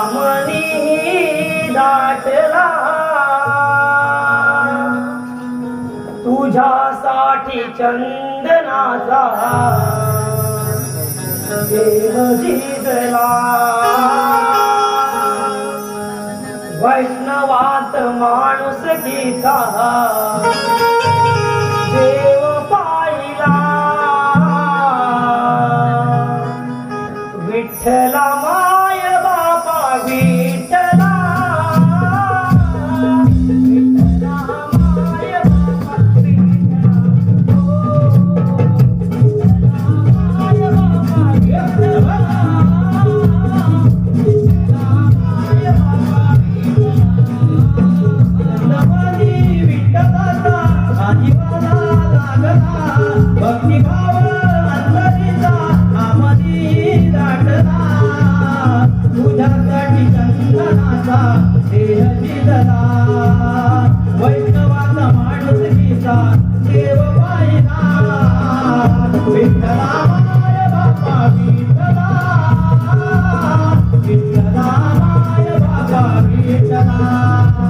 दामनी दाटला. तुझ्यासाठी चंदनाचा देह जिजला वैष्णवात माणूस गीता. देव Rama.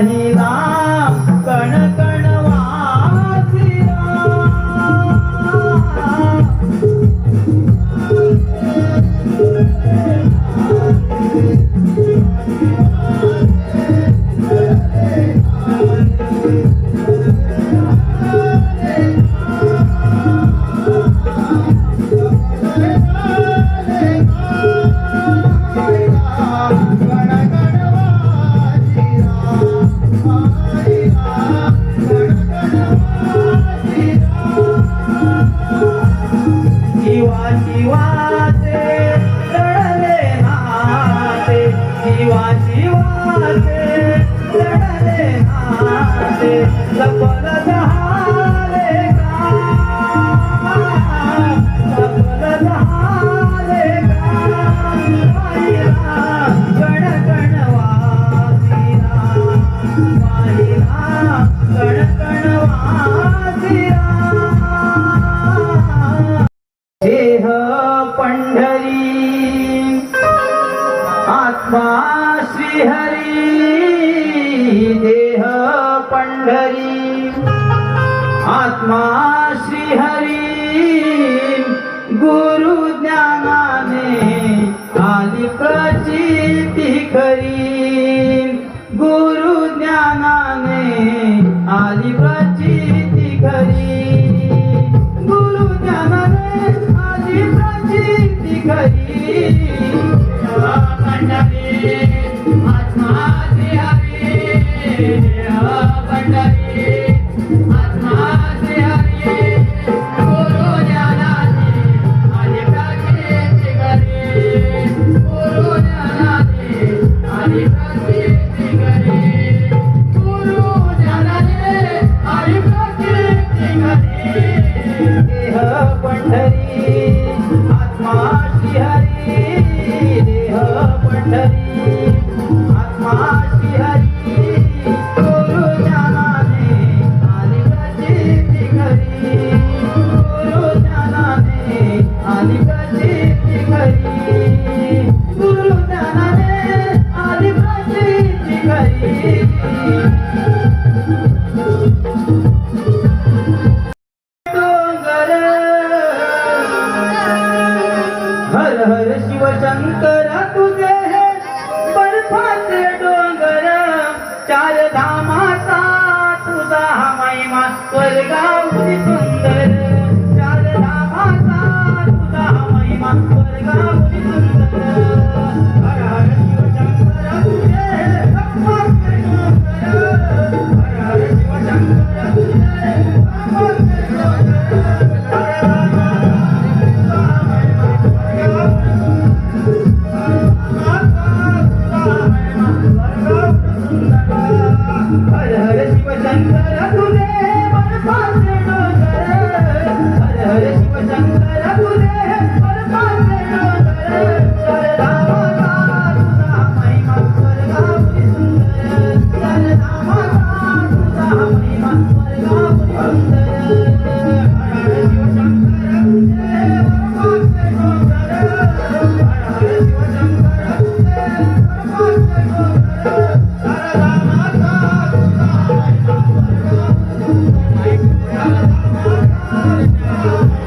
많이 나 हरी आत्मा श्री हरी गुरु ज्ञानाने आली प्रचिती खरी। Soy de campo y soy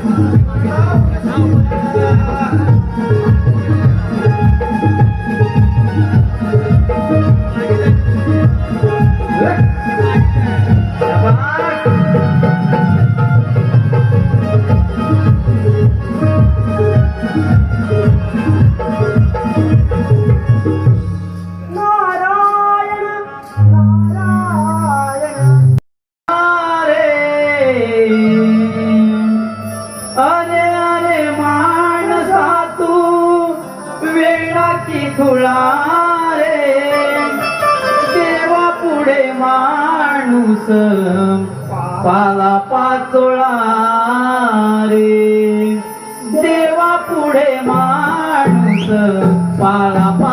Thank you. पाला पाचोळा रे. देवा पुढे माणूस पाला पा